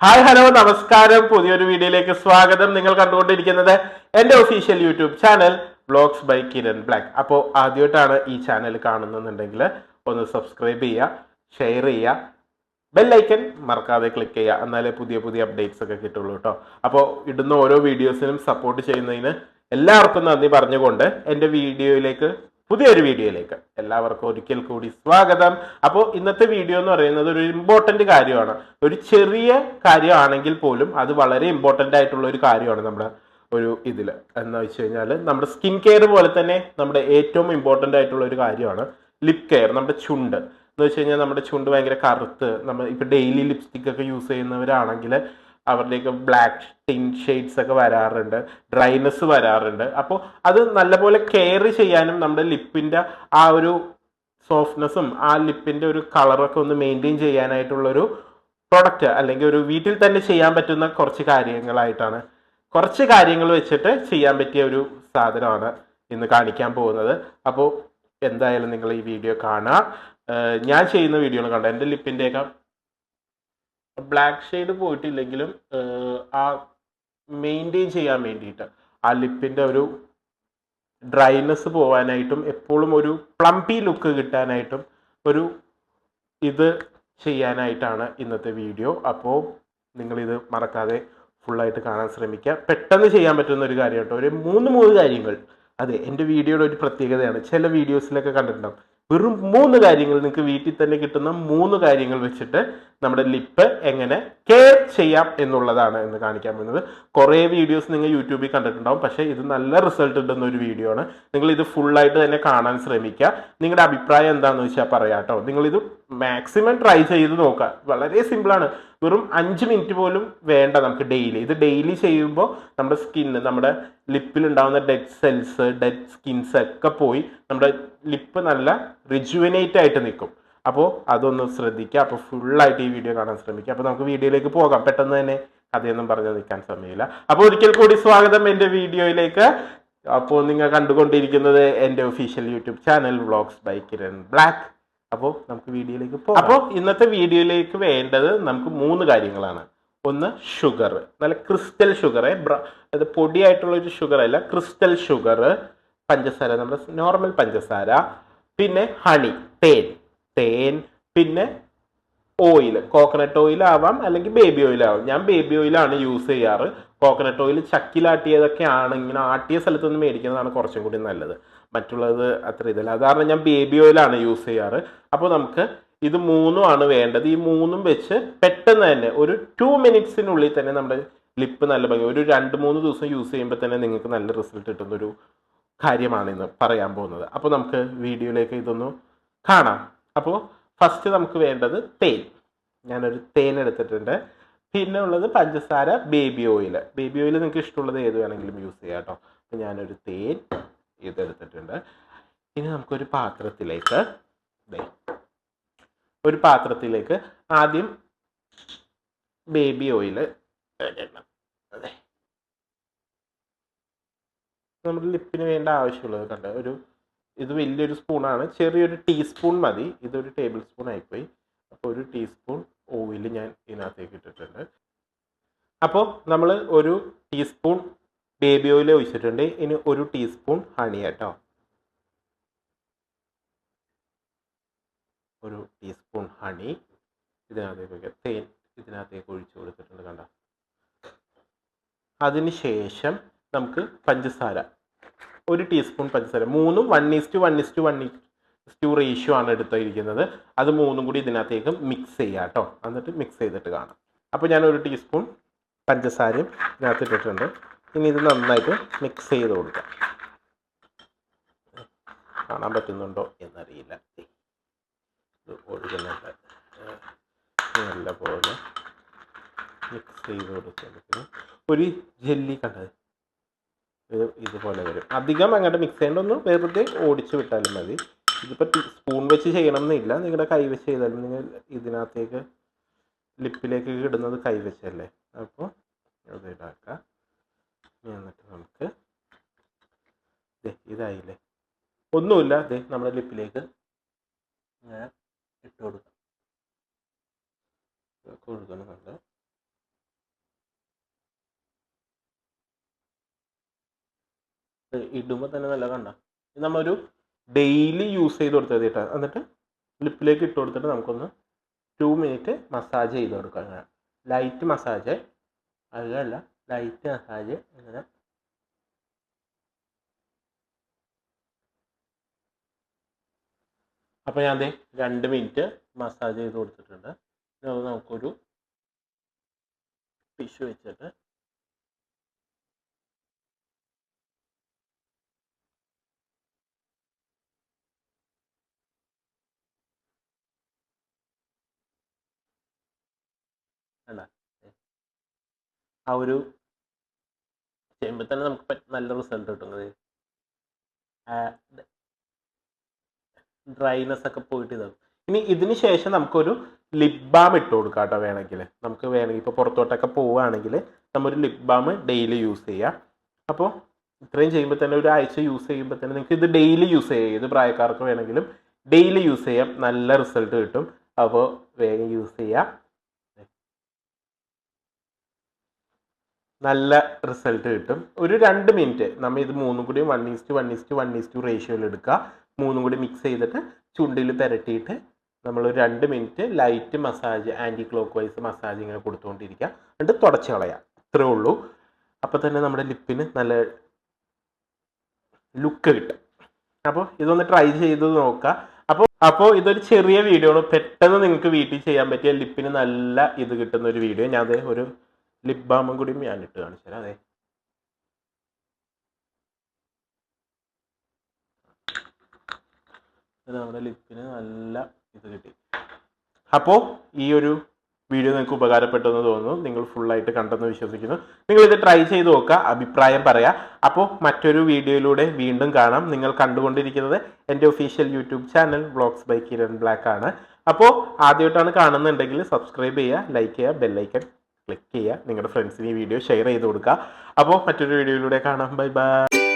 Hi hello നമസ്കാരം. പുതിയൊരു വീഡിയോയിലേക്ക് സ്വാഗതം. നിങ്ങൾ കണ്ടുകൊണ്ടിരിക്കുന്നത് എന്റെ official YouTube channel blogs by Kiran black അപ്പോൾ ആദ്യമായിട്ടാണ് ഈ ചാനൽ കാണുന്നുണ്ടെങ്കിൽ ഒന്ന് സബ്സ്ക്രൈബ് ചെയ്യുക ഷെയർ ചെയ്യുക ബെല്ലൈക്കൻ മറക്കാതെ ക്ലിക്ക് ചെയ്യുക. എന്നാലേ പുതിയ പുതിയ അപ്ഡേറ്റ്സ് ഒക്കെ കിട്ടുള്ളൂ കേട്ടോ. അപ്പോൾ ഇടുന്ന ഓരോ വീഡിയോസിനും സപ്പോർട്ട് ചെയ്യുന്നതിന് എല്ലാവർക്കും നന്ദി പറഞ്ഞുകൊണ്ട് എന്റെ വീഡിയോയിലേക്ക് പുതിയൊരു വീഡിയോയിലേക്ക് എല്ലാവർക്കും ഒരിക്കൽ കൂടി സ്വാഗതം. അപ്പോൾ ഇന്നത്തെ വീഡിയോ എന്ന് പറയുന്നത് ഒരു ഇമ്പോർട്ടന്റ് കാര്യമാണ്. ഒരു ചെറിയ കാര്യമാണെങ്കിൽ പോലും അത് വളരെ ഇമ്പോർട്ടന്റ് ആയിട്ടുള്ള ഒരു കാര്യമാണ് നമ്മുടെ ഒരു ഇതിൽ എന്ന് വെച്ച് കഴിഞ്ഞാൽ നമ്മുടെ സ്കിൻ കെയർ പോലെ തന്നെ നമ്മുടെ ഏറ്റവും ഇമ്പോർട്ടന്റ് ആയിട്ടുള്ള ഒരു കാര്യമാണ് ലിപ് കെയർ നമ്മുടെ ചുണ്ട്. എന്ന് വെച്ച് കഴിഞ്ഞാൽ നമ്മുടെ ചുണ്ട് ഭയങ്കര കറുത്ത്. നമ്മൾ ഇപ്പോൾ ഡെയിലി ലിപ്സ്റ്റിക് ഒക്കെ യൂസ് ചെയ്യുന്നവരാണെങ്കിൽ അവരുടെയൊക്കെ ബ്ലാക്ക് ടിങ് ഷെയ്ഡ്സ് ഒക്കെ വരാറുണ്ട് ഡ്രൈനെസ് വരാറുണ്ട്. അപ്പോൾ അത് നല്ലപോലെ കെയർ ചെയ്യാനും നമ്മുടെ ലിപ്പിന്റെ ആ ഒരു സോഫ്റ്റ്നെസ്സും ആ ലിപ്പിന്റെ ഒരു കളറൊക്കെ ഒന്ന് മെയിന്റെയിൻ ചെയ്യാനായിട്ടുള്ളൊരു പ്രൊഡക്റ്റ് അല്ലെങ്കിൽ ഒരു വീട്ടിൽ തന്നെ ചെയ്യാൻ പറ്റുന്ന കുറച്ച് കാര്യങ്ങളായിട്ടാണ്. കുറച്ച് കാര്യങ്ങൾ വെച്ചിട്ട് ചെയ്യാൻ പറ്റിയ ഒരു സാധനമാണ് ഇന്ന് കാണിക്കാൻ പോകുന്നത്. അപ്പോൾ എന്തായാലും നിങ്ങൾ ഈ വീഡിയോ കാണുക. ഞാൻ ചെയ്യുന്ന വീഡിയോകൾ കണ്ട? എന്റെ ലിപ്പിന്റെയൊക്കെ ബ്ലാക്ക് ഷെയ്ഡ് പോയിട്ടില്ലെങ്കിലും ആ മെയിന്റെയിൻ ചെയ്യാൻ വേണ്ടിയിട്ട് ആ ലിപ്പിന്റെ ഒരു ഡ്രൈനെസ് പോവാനായിട്ടും എപ്പോഴും ഒരു പ്ലംപി ലുക്ക് കിട്ടാനായിട്ടും ഒരു ഇത് ചെയ്യാനായിട്ടാണ് ഇന്നത്തെ വീഡിയോ അപ്പോൾ നിങ്ങളിത് മറക്കാതെ ഫുള്ളായിട്ട് കാണാൻ ശ്രമിക്കുക. പെട്ടെന്ന് ചെയ്യാൻ പറ്റുന്ന ഒരു കാര്യം കേട്ടോ. ഒരു മൂന്ന് മൂന്ന് കാര്യങ്ങൾ. അതെ എന്റെ വീഡിയോയുടെ ഒരു പ്രത്യേകതയാണ്. ചില വീഡിയോസിലൊക്കെ കണ്ടിട്ടുണ്ടാവും. വെറും മൂന്ന് കാര്യങ്ങൾ നിങ്ങൾക്ക് വീട്ടിൽ തന്നെ കിട്ടുന്ന മൂന്ന് കാര്യങ്ങൾ വെച്ചിട്ട് നമ്മുടെ ലിപ്പ് എങ്ങനെ കെയർ ചെയ്യാം എന്നുള്ളതാണ് എന്ന് കാണിക്കാൻ പോകുന്നത്. കുറേ വീഡിയോസ് നിങ്ങൾ യൂട്യൂബിൽ കണ്ടിട്ടുണ്ടാവും. പക്ഷേ ഇത് നല്ല റിസൾട്ട് ഉണ്ടെന്ന ഒരു വീഡിയോ ആണ്. നിങ്ങൾ ഇത് ഫുള്ളായിട്ട് തന്നെ കാണാൻ ശ്രമിക്കുക. നിങ്ങളുടെ അഭിപ്രായം എന്താണെന്ന് വെച്ചാൽ പറയാം കേട്ടോ നിങ്ങളിത് മാക്സിമം ട്രൈ ചെയ്ത് നോക്കുക വളരെ സിമ്പിളാണ് വെറും അഞ്ച് മിനിറ്റ് പോലും വേണ്ട നമുക്ക് ഡെയിലി ഇത് ഡെയിലി ചെയ്യുമ്പോൾ നമ്മുടെ സ്കിന്ന് നമ്മുടെ ലിപ്പിൽ ഉണ്ടാകുന്ന ഡെഡ് സെൽസ് ഡെഡ് സ്കിൻസ് ഒക്കെ പോയി നമ്മുടെ ലിപ്പ് നല്ല റിജുവിനേറ്റ് ആയിട്ട് നിൽക്കും. അപ്പോൾ അതൊന്ന് ശ്രദ്ധിക്കുക. അപ്പോൾ ഫുള്ളായിട്ട് ഈ വീഡിയോ കാണാൻ ശ്രമിക്കുക. അപ്പോൾ നമുക്ക് വീഡിയോയിലേക്ക് പോകാം. പെട്ടെന്ന് തന്നെ കഥയൊന്നും പറഞ്ഞു നിൽക്കാൻ സമയമില്ല. അപ്പോൾ ഒരിക്കൽ കൂടി സ്വാഗതം എന്റെ വീഡിയോയിലേക്ക്. അപ്പോൾ നിങ്ങൾ കണ്ടുകൊണ്ടിരിക്കുന്നത് എന്റെ official YouTube channel vlogs by Kiran black അപ്പോൾ നമുക്ക് വീഡിയോയിലേക്ക് പോകാം. അപ്പോൾ ഇന്നത്തെ വീഡിയോയിലേക്ക് വേണ്ടത് നമുക്ക് മൂന്ന് കാര്യങ്ങളാണ്. ഒന്ന് ഷുഗർ നല്ല ക്രിസ്റ്റൽ ഷുഗർ അത് പൊടിയായിട്ടുള്ള ഒരു ഷുഗർ അല്ല ക്രിസ്റ്റൽ ഷുഗർ പഞ്ചസാര നമ്മുടെ നോർമൽ പഞ്ചസാര പിന്നെ ഹണി തേൻ തേൻ പിന്നെ ഓയിൽ കോക്കനട്ട് ഓയിൽ ആവാം അല്ലെങ്കിൽ ബേബി ഓയിൽ ആവാം. ഞാൻ ബേബി ഓയിലാണ് യൂസ് ചെയ്യാറ്. കോക്കനട്ട് ഓയിൽ ചക്കിലാട്ടിയതൊക്കെ ആണ് ഇങ്ങനെ ആട്ടിയ സ്ഥലത്ത് നിന്ന് മേടിക്കുന്നതാണ് കുറച്ചും കൂടി നല്ലത്. മറ്റുള്ളത് അത്ര ഇതല്ല. സാധാരണ ഞാൻ ബേബി ഓയിലാണ് യൂസ് ചെയ്യാറ്. അപ്പോൾ നമുക്ക് ഇത് മൂന്നും ആണ് വേണ്ടത്. ഈ മൂന്നും വെച്ച് പെട്ടെന്ന് തന്നെ ഒരു ടു മിനിറ്റ്സിനുള്ളിൽ തന്നെ നമ്മുടെ ലിപ്പ് നല്ല ഭംഗി. ഒരു രണ്ട് മൂന്ന് ദിവസം യൂസ് ചെയ്യുമ്പോൾ തന്നെ നിങ്ങൾക്ക് നല്ല റിസൾട്ട് കിട്ടുന്ന ഒരു കാര്യമാണ് പറയാൻ പോകുന്നത്. അപ്പോൾ നമുക്ക് വീഡിയോയിലേക്ക് ഇതൊന്ന് കാണാം. അപ്പോൾ ഫസ്റ്റ് നമുക്ക് വേണ്ടത് തേൻ. ഞാനൊരു തേൻ എടുത്തിട്ടുണ്ട്. പിന്നെ ഉള്ളത് പഞ്ചസാര ബേബി ഓയിൽ ബേബി ഓയിൽ നിങ്ങൾക്ക് ഇഷ്ടമുള്ളത് ഏത് വേണമെങ്കിലും യൂസ് ചെയ്യാം കേട്ടോ. അപ്പോൾ ഞാനൊരു തേൻ ഇതെടുത്തിട്ടുണ്ട് ഇനി നമുക്കൊരു പാത്രത്തിലേക്ക് ഒരു പാത്രത്തിലേക്ക് ആദ്യം ബേബി ഓയിൽ നമ്മുടെ ലിപ്പിന് വേണ്ട ആവശ്യമുള്ളത് കണ്ട? ഒരു ഇത് വലിയൊരു സ്പൂണാണ് ചെറിയൊരു ടീസ്പൂൺ മതി. ഇതൊരു ടേബിൾ സ്പൂൺ ആയിപ്പോയി. അപ്പോൾ ഒരു ടീസ്പൂൺ ഓയിൽ ഞാൻ ഇതിനകത്തേക്ക് ഇട്ടിട്ടുണ്ട്. അപ്പോൾ നമ്മൾ ഒരു ടീസ്പൂൺ ബേബി ഓയിൽ ഒഴിച്ചിട്ടുണ്ട്. ഇനി ഒരു ടീസ്പൂൺ ഹണി കേട്ടോ ഒരു ടീസ്പൂൺ ഹണി ഇതിനകത്തേക്ക് തേൻ ഇതിനകത്തേക്ക് ഒഴിച്ചു കൊടുത്തിട്ടുണ്ട് കണ്ട. അതിനുശേഷം നമുക്ക് പഞ്ചസാര. ഒരു ടീസ്പൂൺ പഞ്ചസാര. മൂന്നും one is to one is to one is to ratio ആണ് എടുത്തിരിക്കുന്നത്. അത് മൂന്നും കൂടി ഇതിനകത്തേക്ക് മിക്സ് ചെയ്യുക കേട്ടോ. എന്നിട്ട് മിക്സ് ചെയ്തിട്ട് കാണാം. അപ്പോൾ ഞാൻ ഒരു ടീസ്പൂൺ പഞ്ചസാരയും ഇതിനകത്ത് ഇട്ടിട്ടുണ്ട് ഇനി ഇത് നന്നായിട്ട് മിക്സ് ചെയ്ത് കൊടുക്കാം. കാണാൻ പറ്റുന്നുണ്ടോ എന്നറിയില്ല. ഇത് ഒഴുകുന്നുണ്ട്. നല്ല പോലെ മിക്സ് ചെയ്ത് കൊടുക്കുന്നത് ഒരു ജെല്ലി കണ്ടത് ഇത് ഇതുപോലെ വരും. അധികം അങ്ങോട്ട് മിക്സ് ചെയ്യേണ്ട ഒന്ന് വെറുതെ ഓടിച്ചു വിട്ടാലും മതി. ഇതിപ്പോൾ സ്പൂൺ വെച്ച് ചെയ്യണം എന്നില്ല നിങ്ങളുടെ കൈ വെച്ച് ചെയ്താലും നിങ്ങൾ ഇതിനകത്തേക്ക് ലിപ്പിലേക്ക് ഇടുന്നത് കൈ വെച്ചല്ലേ? അപ്പോൾ അത് ഇതാക്കാം ഇനി എന്നിട്ട് നമുക്ക് ഇതായില്ലേ. ഒന്നുമില്ല ദേ നമ്മുടെ ലിപ്പിലേക്ക് ഇട്ട് കൊടുക്കാം. ഇതൊക്കെ ഇടുമ്പോൾ തന്നെ നല്ല കണ്ട. നമ്മളൊരു ഡെയിലി യൂസ് ചെയ്ത് കൊടുത്തത് കേട്ടോ. എന്നിട്ട് ലിപ്പിലേക്ക് ഇട്ട് കൊടുത്തിട്ട് നമുക്കൊന്ന് ടു മിനിറ്റ് മസാജ് ചെയ്ത് കൊടുക്കാം. ലൈറ്റ് മസാജ് അല്ല ലൈറ്റ് മസാജ് അങ്ങനെ. അപ്പോൾ ഞാൻ രണ്ട് മിനിറ്റ് മസാജ് ചെയ്ത് കൊടുത്തിട്ടുണ്ട്. ഇനി അത് നമുക്കൊരു ടിഷ്യൂ വെച്ചിട്ട്. ആ ഒരു ചെയ്യുമ്പോൾ തന്നെ നമുക്ക് നല്ല റിസൾട്ട് കിട്ടുന്നത് ഡ്രൈനെസ് ഒക്കെ പോയിട്ട് ഇതാകും ഇനി ഇതിന് ശേഷം നമുക്കൊരു ലിപ് ബാം ഇട്ട് കൊടുക്കാം കേട്ടോ വേണമെങ്കിൽ. നമുക്ക് വേണമെങ്കിൽ ഇപ്പോൾ പുറത്തോട്ടൊക്കെ പോവുകയാണെങ്കിൽ നമ്മൊരു ലിപ് ബാം ഡെയിലി യൂസ് ചെയ്യാം. അപ്പോൾ ഇത്രയും ചെയ്യുമ്പോൾ തന്നെ ഒരു ആഴ്ച യൂസ് ചെയ്യുമ്പോൾ തന്നെ നിങ്ങൾക്ക് ഇത് ഡെയിലി യൂസ് ചെയ്യാം. ഏത് പ്രായക്കാർക്ക് വേണമെങ്കിലും ഡെയിലി യൂസ് ചെയ്യാം. നല്ല റിസൾട്ട് കിട്ടും. അപ്പോൾ വേഗം യൂസ് ചെയ്യാം. നല്ല റിസൾട്ട് കിട്ടും. ഒരു രണ്ട് മിനിറ്റ് നമ്മൾ ഇത് മൂന്നും കൂടി one is to one is to one is to റേഷ്യോയിൽ എടുക്കുക മൂന്നും കൂടി മിക്സ് ചെയ്തിട്ട് ചുണ്ടിൽ പുരട്ടിയിട്ട് നമ്മൾ ഒരു രണ്ട് minute light massage anticlockwise massage ഇങ്ങനെ കൊടുത്തുകൊണ്ടിരിക്കുക എന്നിട്ട് തുടച്ച് കളയാം. ഇത്രേ ഉള്ളൂ. അപ്പോൾ തന്നെ നമ്മുടെ ലിപ്പിന് നല്ല ലുക്ക് കിട്ടും. അപ്പോൾ ഇതൊന്ന് ട്രൈ ചെയ്ത് നോക്കുക അപ്പോൾ അപ്പോൾ ഇതൊരു ചെറിയ വീഡിയോ ആണ്. പെട്ടെന്ന് നിങ്ങൾക്ക് വീട്ടിൽ ചെയ്യാൻ പറ്റിയ ലിപ്പിന് നല്ല ഇത് കിട്ടുന്ന ഒരു വീഡിയോ ഞാൻ അത് ഒരു ലിപ് ബാമും കൂടി ഞാൻ ഇട്ട് കാണിച്ചു തരാം. അതെ നമ്മുടെ ലിപ്പിന് നല്ല ഇത് കിട്ടി. അപ്പോൾ ഈ ഒരു വീഡിയോ നിങ്ങൾക്ക് ഉപകാരപ്പെട്ടെന്ന് തോന്നുന്നു. നിങ്ങൾ ഫുള്ളായിട്ട് കണ്ടെന്ന് വിശ്വസിക്കുന്നു. നിങ്ങൾ ഇത് ട്രൈ ചെയ്ത് നോക്കുക. അഭിപ്രായം പറയാം. അപ്പോൾ മറ്റൊരു വീഡിയോയിലൂടെ വീണ്ടും കാണാം. നിങ്ങൾ കണ്ടുകൊണ്ടിരിക്കുന്നത് എന്റെ official YouTube channel vlogs by Kiran black ആണ്. അപ്പോൾ ആദ്യമായിട്ടാണ് കാണുന്നുണ്ടെങ്കിൽ സബ്സ്ക്രൈബ് ചെയ്യുക ലൈക്ക് ചെയ്യുക ബെല്ലൈക്കൺ ക്ലിക്ക് ചെയ്യുക. നിങ്ങളുടെ ഫ്രണ്ട്സിന് ഈ വീഡിയോ ഷെയർ ചെയ്ത് കൊടുക്കുക. അപ്പോൾ മറ്റൊരു വീഡിയോയിലൂടെ കാണാം. Bye bye